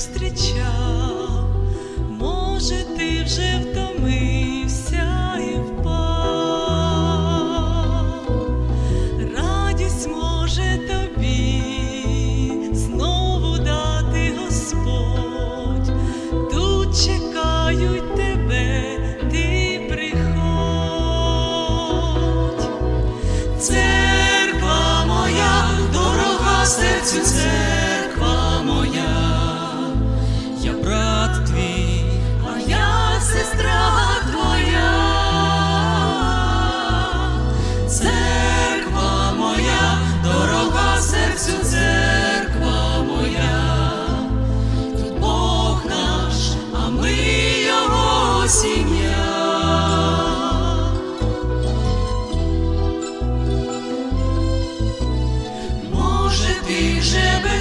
зустрічав, може, ти вже втомився і впав, радість може тобі знову дати Господь, тут чекають тебе, ти приходь, церква моя, дорога серцю.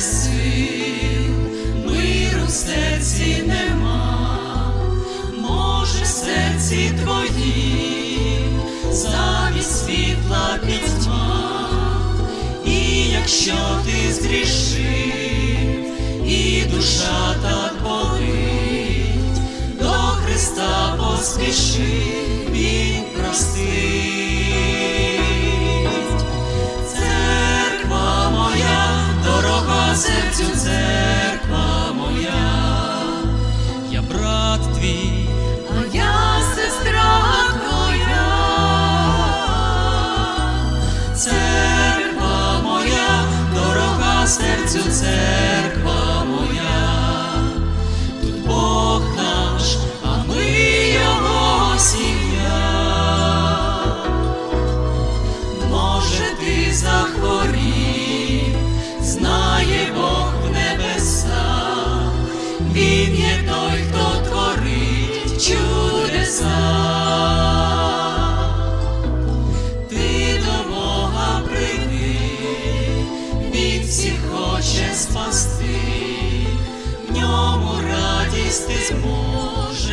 Сил, миру в серці нема, може, серці твоїм замість світла пітьма, і якщо ти згрішив, Він є той, хто творить чудеса. Ти до Бога прийди, Він всіх хоче спасти, в ньому радість ти зможеш.